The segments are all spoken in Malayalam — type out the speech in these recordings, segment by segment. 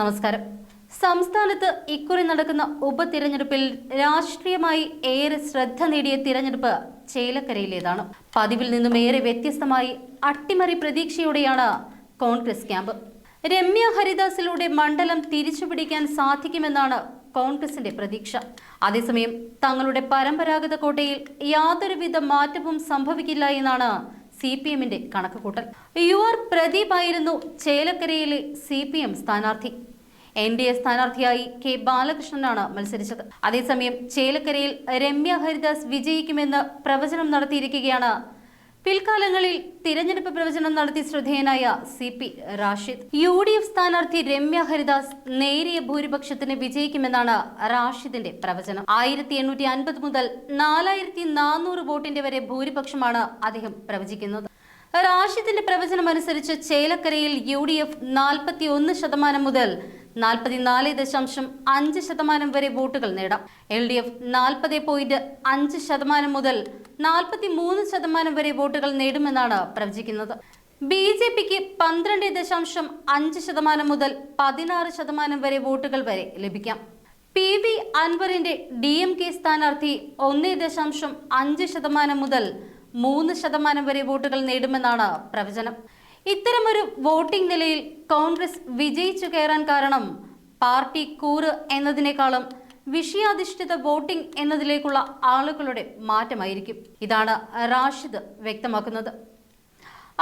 നമസ്കാരം. സംസ്ഥാനത്ത് ഇക്കുറി നടക്കുന്ന ഉപതിരഞ്ഞെടുപ്പിൽ രാഷ്ട്രീയമായി ഏറെ ശ്രദ്ധ നേടിയ തിരഞ്ഞെടുപ്പ് ചേലക്കരയിലേതാണ്. പതിവിൽ നിന്നും ഏറെ വ്യത്യസ്തമായി അട്ടിമറി പ്രതീക്ഷയോടെയാണ് കോൺഗ്രസ് ക്യാമ്പ്. രമ്യ ഹരിദാസിലൂടെ മണ്ഡലം തിരിച്ചുപിടിക്കാൻ സാധിക്കുമെന്നാണ് കോൺഗ്രസിന്റെ പ്രതീക്ഷ. അതേസമയം തങ്ങളുടെ പരമ്പരാഗത കോട്ടയിൽ യാതൊരുവിധ മാറ്റവും സംഭവിക്കില്ല എന്നാണ് സി പി എമ്മിന്റെ കണക്കുകൂട്ടൽ. യു ആർ പ്രദീപ് ആയിരുന്നു ചേലക്കരയിലെ സി പി എം സ്ഥാനാർത്ഥി. എൻ ഡി എ സ്ഥാനാർത്ഥിയായി കെ ബാലകൃഷ്ണനാണ് മത്സരിച്ചത്. അതേസമയം ചേലക്കരയിൽ രമ്യ ഹരിദാസ് വിജയിക്കുമെന്ന് പ്രവചനം നടത്തിയിരിക്കുകയാണ് പിൽക്കാലങ്ങളിൽ തിരഞ്ഞെടുപ്പ് പ്രവചനം നടത്തി ശ്രദ്ധേയനായ C P Rashid. U D F സ്ഥാനാർത്ഥി രമ്യ ഹരിദാസ് നേരിയ ഭൂരിപക്ഷത്തിന് വിജയിക്കുമെന്നാണ് റാഷിദിന്റെ പ്രവചനം. ആയിരത്തി എണ്ണൂറ്റി അൻപത് മുതൽ നാലായിരത്തി നാനൂറ് വോട്ടിന്റെ വരെ ഭൂരിപക്ഷമാണ് അദ്ദേഹം പ്രവചിക്കുന്നത്. റാഷിദിന്റെ പ്രവചനം അനുസരിച്ച് ചേലക്കരയിൽ യു ഡി എഫ് നാൽപ്പത്തി ഒന്ന് ശതമാനം മുതൽ നാൽപ്പത്തിനാല് ദശാംശം അഞ്ച് ശതമാനം വരെ വോട്ടുകൾ നേടാം. എൽ ഡി എഫ് നാൽപ്പത് പോയിന്റ് അഞ്ച് ശതമാനം മുതൽ നാൽപ്പത്തി മൂന്ന് ശതമാനം വരെ വോട്ടുകൾ നേടുമെന്നാണ് പ്രവചിക്കുന്നത്. ബി ജെ പിക്ക് പന്ത്രണ്ട് ദശാംശം അഞ്ച് ശതമാനം മുതൽ പതിനാറ് ശതമാനം വരെ വോട്ടുകൾ വരെ ലഭിക്കാം. പി വി അൻവറിന്റെ ഡി എം കെ സ്ഥാനാർത്ഥി ഒന്ന് ദശാംശം അഞ്ച് ശതമാനം മുതൽ മൂന്ന് ശതമാനം വരെ വോട്ടുകൾ നേടുമെന്നാണ് പ്രവചനം. ഇത്തരമൊരു വോട്ടിംഗ് നിലയിൽ കോൺഗ്രസ് വിജയിച്ചു കയറാൻ കാരണം പാർട്ടി കൂറ് എന്നതിനേക്കാളും വിഷയാധിഷ്ഠിത വോട്ടിംഗ് എന്നതിലേക്കുള്ള ആളുകളുടെ മാറ്റമായിരിക്കും. ഇതാണ് റാഷിദ് വ്യക്തമാക്കുന്നത്.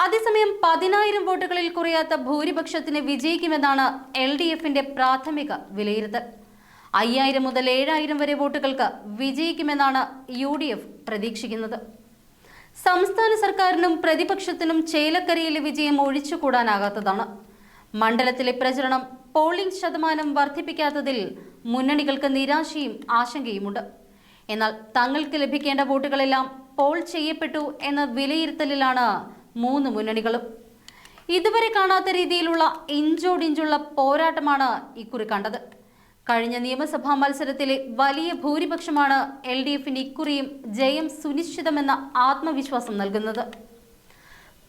അതേസമയം പതിനായിരം വോട്ടുകളിൽ കുറയാത്ത ഭൂരിപക്ഷത്തിന് വിജയിക്കുമെന്നാണ് എൽ ഡി എഫിന്റെ പ്രാഥമിക വിലയിരുത്തൽ. അയ്യായിരം മുതൽ ഏഴായിരം വരെ വോട്ടുകൾക്ക് വിജയിക്കുമെന്നാണ് യു ഡി എഫ് പ്രതീക്ഷിക്കുന്നത്. സംസ്ഥാന സർക്കാരിനും പ്രതിപക്ഷത്തിനും ചേലക്കരയിലെ വിജയം ഒഴിച്ചുകൂടാനാകാത്തതാണ്. മണ്ഡലത്തിലെ പ്രചരണം പോളിംഗ് ശതമാനം വർദ്ധിപ്പിക്കാത്തതിൽ മുന്നണികൾക്ക് നിരാശയും ആശങ്കയുമുണ്ട്. എന്നാൽ തങ്ങൾക്ക് ലഭിക്കേണ്ട വോട്ടുകളെല്ലാം പോൾ ചെയ്യപ്പെട്ടു എന്ന വിലയിരുത്തലിലാണ് മൂന്ന് മുന്നണികളും. ഇതുവരെ കാണാത്ത രീതിയിലുള്ള ഇഞ്ചോടിഞ്ചുള്ള പോരാട്ടമാണ് ഇക്കുറി കണ്ടത്. കഴിഞ്ഞ നിയമസഭാ മത്സരത്തിലെ വലിയ ഭൂരിപക്ഷമാണ് എൽ ഡി എഫിന് ഇക്കുറിയും ജയം സുനിശ്ചിതമെന്ന ആത്മവിശ്വാസം നൽകുന്നത്.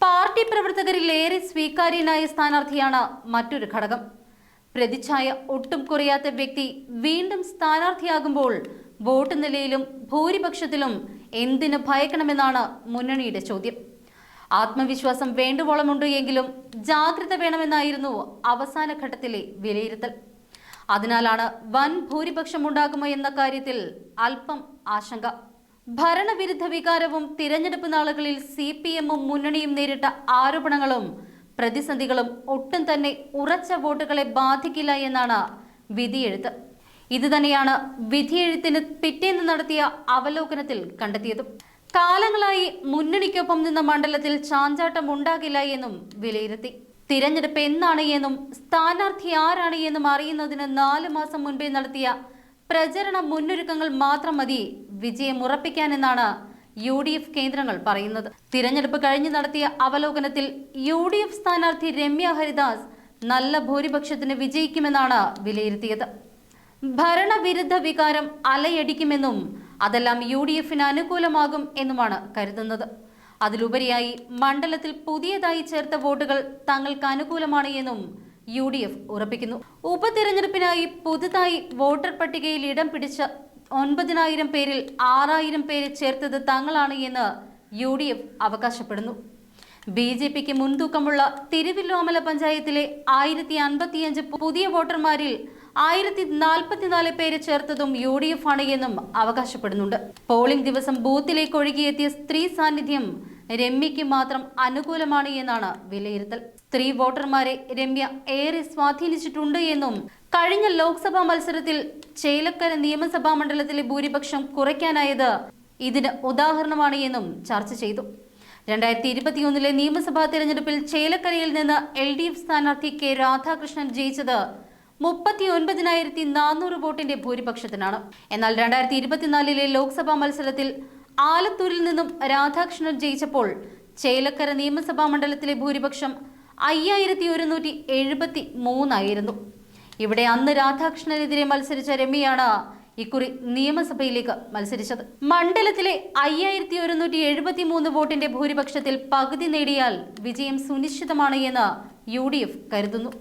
പാർട്ടി പ്രവർത്തകരിൽ ഏറെ സ്വീകാര്യനായ സ്ഥാനാർത്ഥിയാണ് മറ്റൊരു ഘടകം. പ്രതിച്ഛായ ഒട്ടും കുറയാത്ത വ്യക്തി വീണ്ടും സ്ഥാനാർത്ഥിയാകുമ്പോൾ വോട്ട് നിലയിലും ഭൂരിപക്ഷത്തിലും എന്തിന് ഭയക്കണമെന്നാണ് മുന്നണിയുടെ ചോദ്യം. ആത്മവിശ്വാസം വേണ്ടുവോളമുണ്ട് എങ്കിലും ജാഗ്രത വേണമെന്നായിരുന്നു അവസാന ഘട്ടത്തിലെ വിലയിരുത്തൽ. അതിനാലാണ് വൻ ഭൂരിപക്ഷം ഉണ്ടാകുമോ എന്ന കാര്യത്തിൽ അല്പം ആശങ്ക. ഭരണവിരുദ്ധ വികാരവും തിരഞ്ഞെടുപ്പ് നാളുകളിൽ സി പി എമ്മും മുന്നണിയും നേരിട്ട ആരോപണങ്ങളും പ്രതിസന്ധികളും ഒട്ടും തന്നെ ഉറച്ച വോട്ടുകളെ ബാധിക്കില്ല എന്നാണ് വിധിയെഴുത്ത്. ഇതുതന്നെയാണ് വിധിയെഴുത്തിന് പിറ്റേന്ന് നടത്തിയ അവലോകനത്തിൽ കണ്ടെത്തിയതും. കാലങ്ങളായി മുന്നണിക്കൊപ്പം നിന്ന മണ്ഡലത്തിൽ ചാഞ്ചാട്ടം ഉണ്ടാകില്ല എന്നും വിലയിരുത്തി. തിരഞ്ഞെടുപ്പ് എന്നാണ് എന്നും സ്ഥാനാർത്ഥി ആരാണ് എന്നും അറിയുന്നതിന് നാല് മാസം മുൻപേ നടത്തിയ പ്രചരണ മുന്നൊരുക്കങ്ങൾ മാത്രം മതി വിജയം ഉറപ്പിക്കാനെന്നാണ് യു ഡി എഫ് കേന്ദ്രങ്ങൾ പറയുന്നത്. തിരഞ്ഞെടുപ്പ് കഴിഞ്ഞ് നടത്തിയ അവലോകനത്തിൽ യു ഡി എഫ് സ്ഥാനാർത്ഥി രമ്യ ഹരിദാസ് നല്ല ഭൂരിപക്ഷത്തിന് വിജയിക്കുമെന്നാണ് വിലയിരുത്തിയത്. ഭരണവിരുദ്ധ വികാരം അലയടിക്കുമെന്നും അതെല്ലാം യു ഡി എഫിന് അനുകൂലമാകും എന്നുമാണ് കരുതുന്നത്. അതിലുപരിയായി മണ്ഡലത്തിൽ പുതിയതായി ചേർത്ത വോട്ടുകൾ തങ്ങൾക്ക് അനുകൂലമാണ് എന്നും യു ഡി എഫ് ഉറപ്പിക്കുന്നു. ഉപതിരഞ്ഞെടുപ്പിനായി പുതുതായി വോട്ടർ പട്ടികയിൽ ഇടം പിടിച്ച ഒൻപതിനായിരം പേരിൽ ആറായിരം പേരെ ചേർത്തത് തങ്ങളാണ് എന്ന് യു ഡി എഫ് അവകാശപ്പെടുന്നു. ബി ജെ പിക്ക് മുൻതൂക്കമുള്ള തിരുവില്ലോമല പഞ്ചായത്തിലെ ആയിരത്തി അൻപത്തിയഞ്ച് പുതിയ വോട്ടർമാരിൽ ആയിരത്തി നാൽപ്പത്തിനാല് പേര് ചേർത്തതും യു ഡി എഫ് ആണ് എന്നും അവകാശപ്പെടുന്നുണ്ട്. പോളിംഗ് ദിവസം ബൂത്തിലേക്ക് ഒഴുകിയെത്തിയ സ്ത്രീ സാന്നിധ്യം രമ്യയ്ക്ക് മാത്രം അനുകൂലമാണ് എന്നാണ് വിലയിരുത്തൽ. സ്ത്രീ വോട്ടർമാരെ രമ്യ ഏറെ സ്വാധീനിച്ചിട്ടുണ്ട് എന്നും കഴിഞ്ഞ ലോക്സഭാ മത്സരത്തിൽ ചേലക്കര നിയമസഭാ മണ്ഡലത്തിലെ ഭൂരിപക്ഷം കുറയ്ക്കാനായത് ഇതിന് ഉദാഹരണമാണ് എന്നും ചർച്ച ചെയ്തു. രണ്ടായിരത്തി ഇരുപത്തിയൊന്നിലെ നിയമസഭാ തെരഞ്ഞെടുപ്പിൽ ചേലക്കരയിൽ നിന്ന് എൽ ഡി എഫ് സ്ഥാനാർത്ഥി കെ രാധാകൃഷ്ണൻ ജയിച്ചത് മുപ്പത്തി ഒൻപതിനായിരത്തി നാനൂറ് വോട്ടിന്റെ ഭൂരിപക്ഷത്തിനാണ്. എന്നാൽ രണ്ടായിരത്തി ഇരുപത്തിനാലിലെ ലോക്സഭാ മത്സരത്തിൽ ആലത്തൂരിൽ നിന്നും രാധാകൃഷ്ണൻ ജയിച്ചപ്പോൾ ചേലക്കര നിയമസഭാ മണ്ഡലത്തിലെ ഭൂരിപക്ഷം അയ്യായിരത്തി ഒരുന്നൂറ്റി എഴുപത്തി മൂന്നായിരുന്നു ഇവിടെ അന്ന് രാധാകൃഷ്ണനെതിരെ മത്സരിച്ച രമ്യയാണ് ഇക്കുറി നിയമസഭയിലേക്ക് മത്സരിച്ചത്. മണ്ഡലത്തിലെ അയ്യായിരത്തി ഒരുന്നൂറ്റി എഴുപത്തി മൂന്ന് വോട്ടിന്റെ ഭൂരിപക്ഷത്തിൽ പകുതി നേടിയാൽ വിജയം സുനിശ്ചിതമാണ് എന്ന് യു ഡി എഫ് കരുതുന്നു.